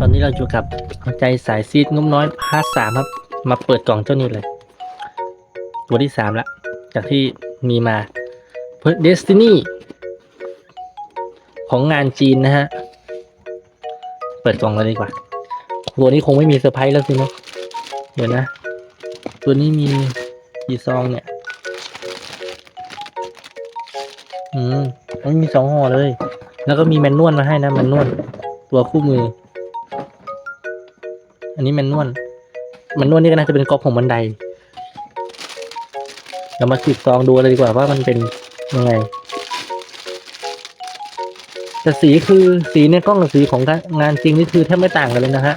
ตอนนี้เราอยู่กับใจสายซีดงุ้มน้อยพาร์ทสามครับ มาเปิดกล่องเจ้านี้เลย ตัวที่สามละจากที่มีมาเพิร์ด Destiny ของงานจีนนะฮะ เปิดกล่องเลยดีกว่า ตัวนี้คงไม่มีเซอร์ไพรส์แล้วสิเนาะเดี๋ยวนะ ตัวนี้มีกี่ซองเนี่ย อืมมันมีสองห่อเลย แล้วก็มีแมนนวลมาให้นะแมนนวลตัวคู่มือ อันนี้แมนนวลแมนนวลนี่ก็น่าจะเป็นก๊อปของบันไดเรามาสืบซองดูเลยดีกว่าว่ามันเป็นยังไง แต่สีคือสีในกล้องกับสีของงานจริงนี่คือแทบไม่ต่างกันเลยนะฮะ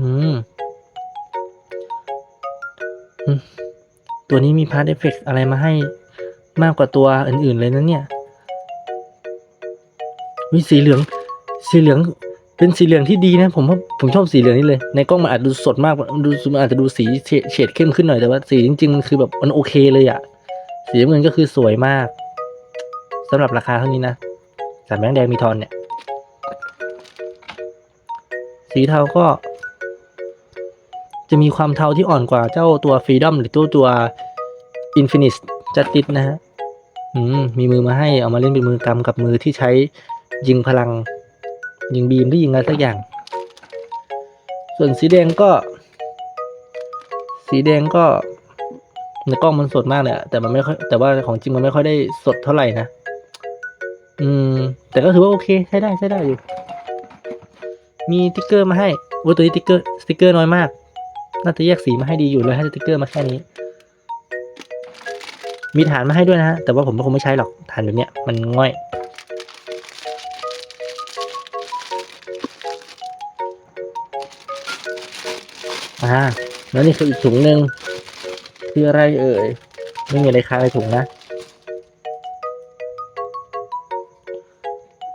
อืมอืมตัวนี้มีพาร์ทเอฟเฟกอะไรมาให้มากกว่าตัวอื่นๆเลยนะเนี่ย วิสีเหลือง สีเหลือง เป็นสีเหลืองที่ดีนะ ผมว่าผมชอบสีเหลืองนี่เลย ในกล้องมันอาจดูสดมากดูมันอาจจะดูสีเฉดเข้มขึ้นหน่อยแต่ว่าสีจริงๆมันคือแบบมันโอเคเลยอะสีน้ำเงินก็คือสวยมากสำหรับราคาเท่านี้นะสามแบงค์แดงมีทอนเนี่ย สีเทาก็ จะมีความเทาที่อ่อนกว่าเจ้าตัวฟรีดอมหรือตัวตัวอินฟินิตจัติดนะฮะอืมมีมือมาให้เอามาเล่นเป็นมือกำกับมือที่ใช้ ยิงพลัง ยิงบีมหรือยิงอะไรสักอย่าง ส่วนสีแดงก็ สีแดงก็ในกล้องมันสดมากเลยแต่มันไม่ค่อยแต่ว่าของจริงมันไม่ค่อยได้สดเท่าไหร่นะ อืม แต่ก็ถือว่าโอเคใช้ได้ใช้ได้อยู่ มีติ๊กเกอร์มาให้โอ้ตัวนี้ติ๊กเกอร์สติ๊กเกอร์น้อยมาก น่าจะแยกสีมาให้ดีอยู่เลยให้สติ๊กเกอร์มาแค่นี้ มีฐานมาให้ด้วยนะฮะ แต่ว่าผมก็คงไม่ใช้หรอกฐานแบบเนี้ยมันง่อย อ่าแล้วนี่คืออีกถุงหนึ่งคืออะไรเอ่ยไม่มีอะไรค้างในถุงนะ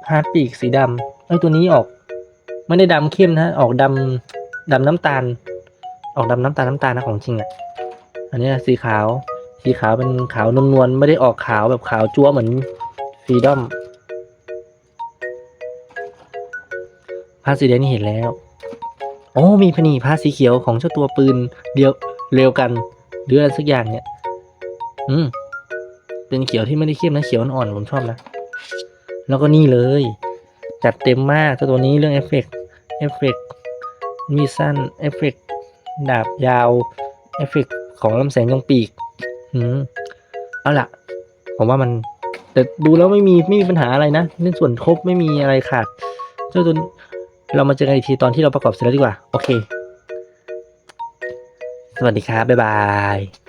ฮาร์ดปีกสีดำเอ้ตัวนี้ออก ไม่ได้ดำเข้มนะ ออกดำดำน้ำตาล ออกดำน้ำตาลน้ำตาลนะของจริงอะ อันนี้สีขาว สีขาวเป็นขาวนวลๆไม่ได้ออกขาวแบบขาวจั๊วเหมือนฟรีดอมผ้าสีแดงนี่เห็นแล้ว โอ้มีพนีผ้าสีเขียวของเจ้าตัวปืนเดียวเร็วกันหรืออะไรสักอย่างเนี่ย อืม เป็นเขียวที่ไม่ได้เข้มนะเขียวอ่อนๆผมชอบนะ แล้วก็นี่เลย จัดเต็มมากเจ้าตัวนี้เรื่องเอฟเฟกเอฟเฟกมีสั้นเอฟเฟกดาบยาวเอฟเฟกของลำแสงยงปีก อืม เอาล่ะ ผมว่ามัน แต่ดูแล้วไม่มีไม่มีปัญหาอะไรนะในส่วนครบไม่มีอะไรขาด เจ้าตัว เรามาเจอกันอีกทีตอนที่เราประกอบเสร็จแล้วดีกว่า โอเค สวัสดีครับ บ๊ายบาย